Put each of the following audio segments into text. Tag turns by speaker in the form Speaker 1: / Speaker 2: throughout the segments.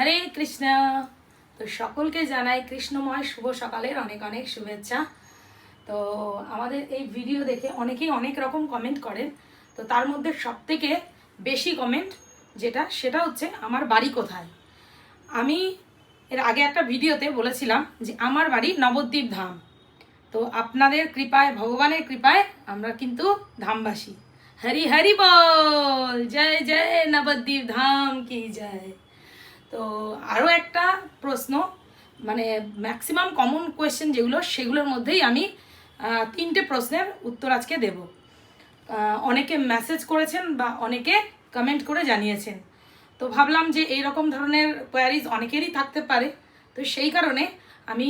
Speaker 1: হরে কৃষ্ণ। তো সকলকে জানাই কৃষ্ণময় শুভ সকালের অনেক অনেক শুভেচ্ছা। তো আমাদের এই ভিডিও দেখে অনেকেই অনেক রকম কমেন্ট করেন। তো তার মধ্যে সবথেকে বেশি কমেন্ট যেটা, সেটা হচ্ছে, আমার বাড়ি কোথায়? আমি এর আগে একটা ভিডিওতে বলেছিলাম যে, আমার বাড়ি নবদ্বীপ ধাম। তো আপনাদের কৃপায়, ভগবানের কৃপায় আমরা কিন্তু ধামবাসী। হরি হরি বল! জয় জয় নবদ্বীপ ধাম কি জয়! তো আরও একটা প্রশ্ন মানে ম্যাক্সিমাম কমন কোয়েশ্চেন যেগুলো, সেগুলোর মধ্যেই আমি তিনটে প্রশ্নের উত্তর আজকে দেব। অনেকে মেসেজ করেছেন বা অনেকে কমেন্ট করে জানিয়েছেন। তো ভাবলাম যে এই রকম ধরনের কোয়ারিজ অনেকেরই থাকতে পারে। তো সেই কারণে আমি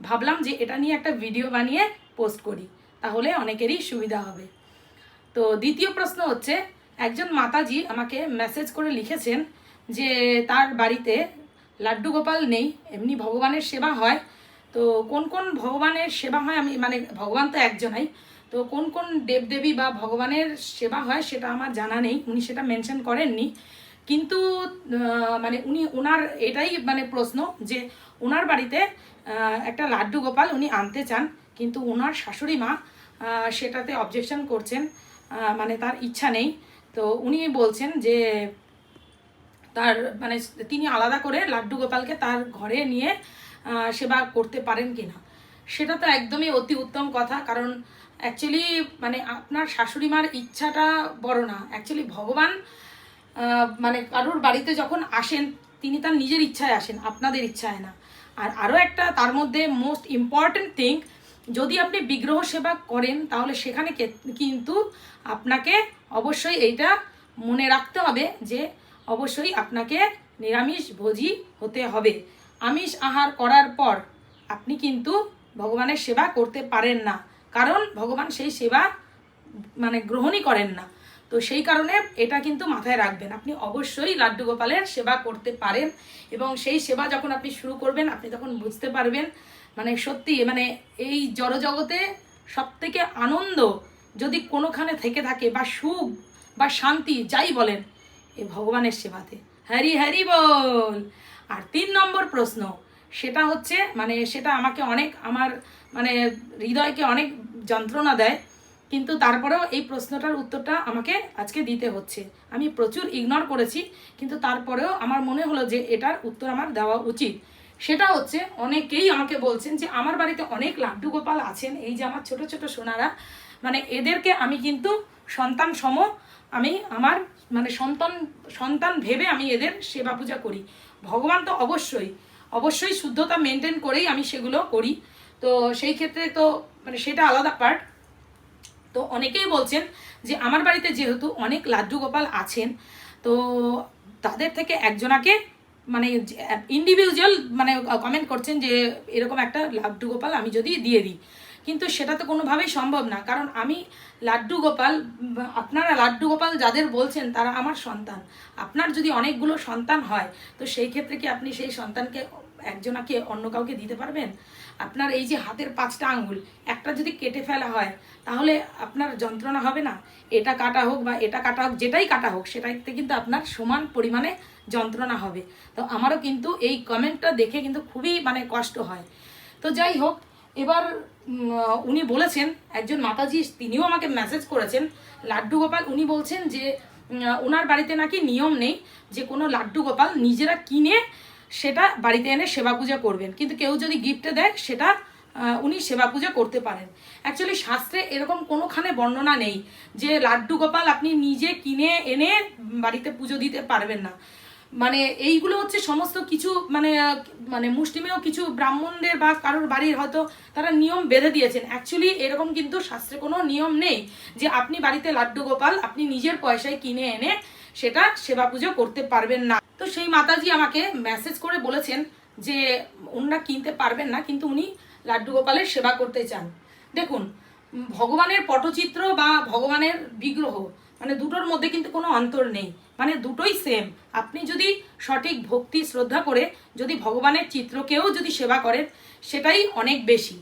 Speaker 1: ভাবলাম যে এটা নিয়ে একটা ভিডিও বানিয়ে পোস্ট করি, তাহলে অনেকেরই সুবিধা হবে। তো দ্বিতীয় প্রশ্ন হচ্ছে, একজন মাতাজি আমাকে মেসেজ করে লিখেছেন যে তার বাড়িতে লাড্ডু গোপাল নেই, এমনি ভগবানের সেবা হয়। তো কোন কোন ভগবানের সেবা হয় আমি মানে ভগবান তো একজনাই। তো কোন কোন দেবদেবী বা ভগবানের সেবা হয় সেটা আমার জানা নেই, উনি সেটা মেনশন করেননি। কিন্তু মানে উনি ওনার এটাই মানে প্রশ্ন যে ওনার বাড়িতে একটা লাড্ডু গোপাল উনি আনতে চান, কিন্তু ওনার শাশুড়ি মা সেটাতে অবজেকশন করছেন মানে তার ইচ্ছা নেই। তো উনি বলছেন যে তার মানে তিনি আলাদা করে লাড্ডু গোপালকে তার ঘরে নিয়ে সেবা করতে পারেন কিনা। সেটা তো একদমই অতি উত্তম কথা, কারণ অ্যাকচুয়ালি মানে আপনার শাশুড়ি মার ইচ্ছাটা বড় না। অ্যাকচুয়ালি ভগবান মানে কারোর বাড়িতে যখন আসেন, তিনি তার নিজের ইচ্ছায় আসেন, আপনাদের ইচ্ছায় না। আর আরও একটা, তার মধ্যে মোস্ট ইম্পর্ট্যান্ট থিং যদি আপনি বিগ্রহ সেবা করেন, তাহলে সেখানে কে- কিন্তু আপনাকে অবশ্যই এইটা মনে রাখতে হবে যে অবশ্যই আপনাকে নিরামিষ ভোজি হতে হবে। আমিষ আহার করার পর আপনি কিন্তু ভগবানের সেবা করতে পারেন না। কারণ ভগবান সেই সেবা মানে গ্রহণই করেন না। তো সেই কারণে এটা কিন্তু মাথায় রাখবেন। আপনি অবশ্যই লাড্ডু গোপালের সেবা করতে পারেন এবং সেই সেবা যখন আপনি শুরু করবেন, আপনি তখন বুঝতে পারবেন মানে সত্যি মানে এই জড়জগতে সব থেকে আনন্দ যদি কোনোখানে থেকে থাকে বা সুখ বা শান্তি, যাই বলেন এই ভগবানের সেবাতে। হ্যারি হ্যারি বল। আর তিন নম্বর প্রশ্ন, সেটা হচ্ছে মানে সেটা আমাকে অনেক, আমার মানে হৃদয়কে অনেক যন্ত্রণা দেয়, কিন্তু তারপরেও এই প্রশ্নটার উত্তরটা আমাকে আজকে দিতে হচ্ছে। আমি প্রচুর ইগনোর করেছি, কিন্তু তারপরেও আমার মনে হলো যে এটার উত্তর আমার দেওয়া উচিত। সেটা হচ্ছে, অনেকেই আমাকে বলছেন যে আমার বাড়িতে অনেক লাড্ডু গোপাল আছেন, এই যে আমার ছোট ছোট সোনারা মানে এদেরকে আমি কিন্তু সন্তান সম আমি আমার মানে সন্তান সন্তান ভেবে আমি এদের সেবা পূজা করি। ভগবান তো অবশ্যই অবশ্যই শুদ্ধতা মেনটেন করেই আমি সেগুলো করি। তো সেই ক্ষেত্রে তো মানে সেটা আলাদা পার্ট তো অনেকেই বলছেন যে আমার বাড়িতে যেহেতু অনেক লাড্ডু গোপাল আছেন, তো তাদের থেকে একজনাকে মানে ইন্ডিভিজুয়াল মানে কমেন্ট করছেন যে এরকম একটা লাড্ডু গোপাল আমি যদি দিয়ে দিই। কিন্তু সেটা তো কোনোভাবেই সম্ভব না। কারণ আমি লাড্ডু গোপাল, আপনারা লাড্ডু গোপাল যাদের বলছেন তারা আমার সন্তান। আপনার যদি অনেকগুলো সন্তান হয়, তো সেই ক্ষেত্রে কি আপনি সেই সন্তানকে একজনাকে অন্য কাউকে দিতে পারবেন? আপনার এই যে হাতের পাঁচটা আঙ্গুল একটা যদি কেটে ফেলা হয়, তাহলে আপনার যন্ত্রণা হবে না? এটা কাটা হোক বা এটা কাটা হোক, যেটাই কাটা হোক সেটাতে কিন্তু আপনার সমান পরিমাণে যন্ত্রণা হবে। তো আমারও কিন্তু এই কমেন্টটা দেখে কিন্তু খুবই মানে কষ্ট হয়। তো যাই হোক এবার উনি বলেছেন, একজন মাতাজি, তিনিও আমাকে মেসেজ করেছেন, লাড্ডু গোপাল, উনি বলছেন যে ওনার বাড়িতে নাকি নিয়ম নেই যে কোনো লাড্ডু গোপাল নিজেরা কিনে সেটা বাড়িতে এনে সেবা পূজা করবেন। কিন্তু কেউ যদি গিফটে দেয়, সেটা উনি সেবা পূজা করতে পারেন। অ্যাকচুয়ালি শাস্ত্রে এরকম কোনোখানে বর্ণনা নেই যে, লাড্ডু গোপাল আপনি নিজে কিনে এনে বাড়িতে পুজো দিতে পারবেন না। মানে এইগুলো হচ্ছে সমস্ত কিছু মানে মানে মুসলিমেও কিছু ব্রাহ্মণদের বা কারোর বাড়ির হয়তো তারা নিয়ম বেঁধে দিয়েছেন। অ্যাকচুয়ালি এরকম কিন্তু শাস্ত্রে কোনো নিয়ম নেই যে আপনি বাড়িতে লাড্ডু গোপাল, আপনি নিজের পয়সায় কিনে এনে সেটা সেবা পুজো করতে পারবেন না। তো সেই মাতাজি আমাকে মেসেজ করে বলেছেন যে ওনারা কিনতে পারবেন না, কিন্তু উনি লাড্ডু গোপালের সেবা করতে চান। দেখুন, ভগবানের পটচিত্র বা ভগবানের বিগ্রহ মানে দুটোর মধ্যে কিন্তু কোনো অন্তর নেই। মানে দুটোই সেম আপনি যদি সঠিক ভক্তি শ্রদ্ধা করে যদি ভগবানের চিত্রকেও যদি সেবা করেন, সেটাই অনেক বেশি।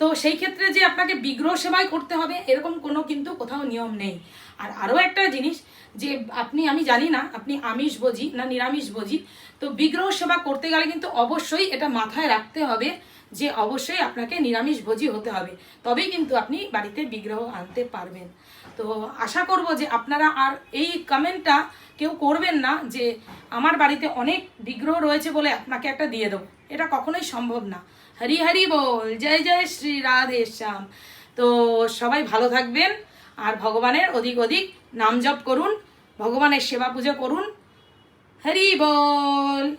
Speaker 1: তো সেই ক্ষেত্রে যে আপনাকে বিগ্রহ সেবাই করতে হবে, এরকম কোনো কিন্তু কোথাও নিয়ম নেই। আর আরও একটা জিনিস যে আপনি, আমি জানি না, আপনি আমিষ ভোজি না নিরামিষ ভোজি, তো বিগ্রহ সেবা করতে গেলে কিন্তু অবশ্যই এটা মাথায় রাখতে হবে যে অবশ্যই আপনাকে নিরামিষ ভোজি হতে হবে। তবেই কিন্তু আপনি বাড়িতে বিগ্রহ আনতে পারবেন। তো আশা করব যে আপনারা আর এই কমেন্টটা কেউ করবেন না যে আমার বাড়িতে অনেক বিগ্রহ রয়েছে বলে আপনাকে একটা দিয়ে দেবো। এটা কখনোই সম্ভব না। হরি হরি বল, জয় জয় শ্রী রাধে শ্যাম। তো সবাই ভালো থাকবেন আর ভগবানের অধিক অধিক নাম জপ করুন, ভগবানের সেবা পুজো করুন। হরি বল।